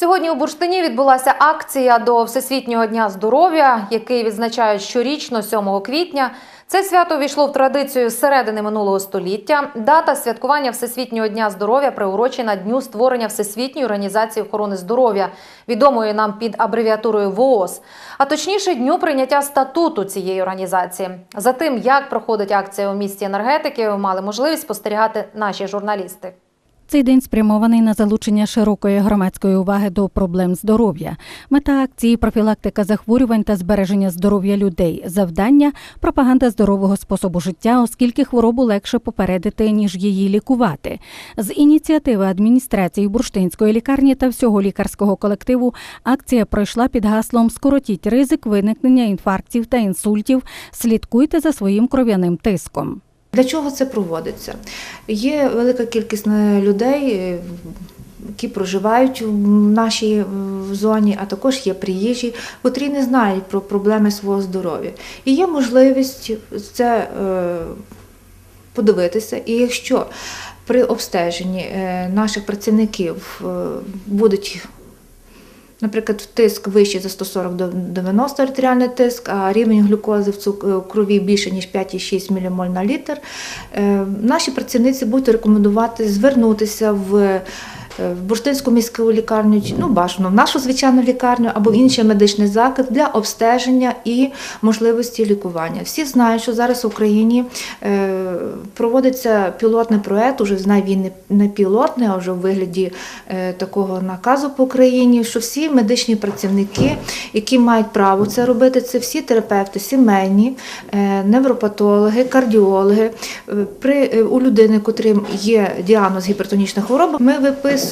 Сьогодні у Бурштині відбулася акція до Всесвітнього дня здоров'я, який відзначають щорічно 7 квітня. Це свято увійшло в традицію з середини минулого століття. Дата святкування Всесвітнього дня здоров'я приурочена дню створення Всесвітньої організації охорони здоров'я, відомої нам під абревіатурою ВООЗ, а точніше дню прийняття статуту цієї організації. За тим, як проходить акція у місті енергетики, мали можливість спостерігати наші журналісти. Цей день спрямований на залучення широкої громадської уваги до проблем здоров'я. Мета акції профілактика захворювань та збереження здоров'я людей. Завдання пропаганда здорового способу життя, оскільки хворобу легше попередити ніж її лікувати. З ініціативи адміністрації бурштинської лікарні та всього лікарського колективу акція пройшла під гаслом Скоротіть ризик виникнення інфарктів та інсультів. Слідкуйте за своїм кров'яним тиском. Для чого це проводиться? Є велика кількість людей, е, які проживають в нашій е, зоні, а також є приїжджі, котрі не знають про проблеми свого здоров'я. І є можливість це е, подивитися. І якщо при обстеженні наших працівників будуть Наприклад, тиск вищий за 140 до 90 артеріальний тиск, а рівень глюкози в цук- крові більше ніж 5,6 ммоль на літр. Е, Наші працівниці будуть рекомендувати звернутися в. В Бурштинську міську лікарню, ну бажано в нашу звичайну лікарню або в інший медичний заклад для обстеження і можливості лікування. Всі знають, що зараз в Україні е, проводиться пілотний проект, уже знаю, він не, пілотний, а вже у вигляді е, такого наказу по Україні, що всі медичні працівники, які мають право це робити, це всі терапевти, сімейні, е, невропатологи, кардіологи. При, у людини, котрим є діагноз гіпертонічна хвороба, ми виписуємо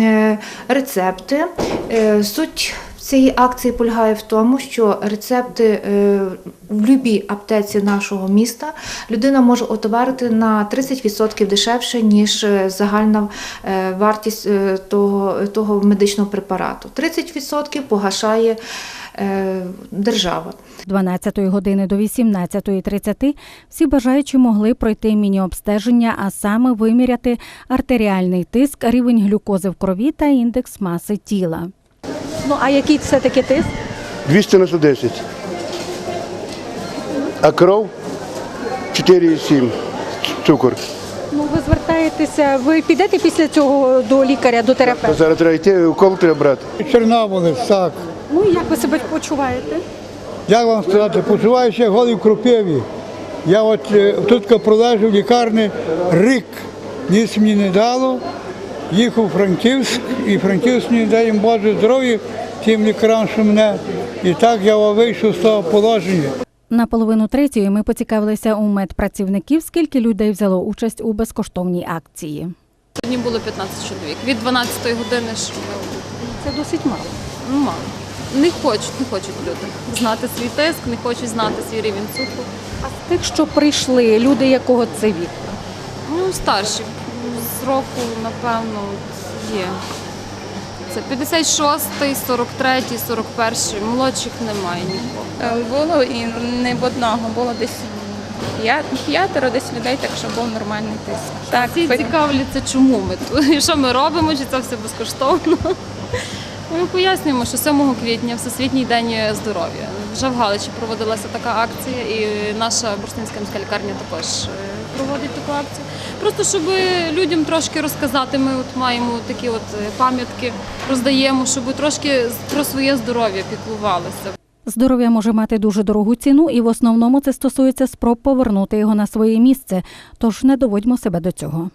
е, рецепти. Е, Суть цієї акції полягає в тому, що рецепти е, в будь-якій аптеці нашого міста людина може отоварити на 30% дешевше, ніж е, загальна е, вартість того, того медичного препарату. 30% погашає держава. З 12 години до 18.30 всі бажаючі могли пройти міні-обстеження, а саме виміряти артеріальний тиск, рівень глюкози в крові та індекс маси тіла. Ну а який все таки тиск? 200 на 110. А кров 4,7 цукор. Ну ви звертаєтеся, ви підете після цього до лікаря, до терапевта? зараз треба йти, укол треба брати. Чорнобилець, так. Ну і як ви себе почуваєте? Як вам сказати, почуваюся як голий в кропиві. Я от е, тут пролежав в лікарні рік, ніс мені не дало. Їхав у Франківськ, і Франківськ мені дає їм Боже здоров'я тим лікарям, що мене. І так я вийшов з того положення. На половину третьої ми поцікавилися у медпрацівників, скільки людей взяло участь у безкоштовній акції. Сьогодні було 15 чоловік. Від 12 години ж Це досить мало. ну, мало. Не хочуть, не хочуть люди знати свій тиск, не хочуть знати свій рівень цукру. А з тих, що прийшли, люди якого це вік? Ну, старші. З року, напевно, є. Це 56-й, 43-й, 41-й. Молодших немає нікого. Е, Було і не в одного, було десь п'ятеро десь людей, так що був нормальний тиск. Так, Всі пи- цікавляться, чому ми тут, і що ми робимо, чи це все безкоштовно. Ми пояснюємо, що 7 квітня Всесвітній день здоров'я. Вже в Галичі проводилася така акція, і наша Бурштинська міська лікарня також е, проводить таку акцію. Просто щоб людям трошки розказати, ми от маємо такі от е, пам'ятки, роздаємо, щоб трошки про своє здоров'я піклувалися. Здоров'я може мати дуже дорогу ціну, і в основному це стосується спроб повернути його на своє місце. Тож не доводьмо себе до цього.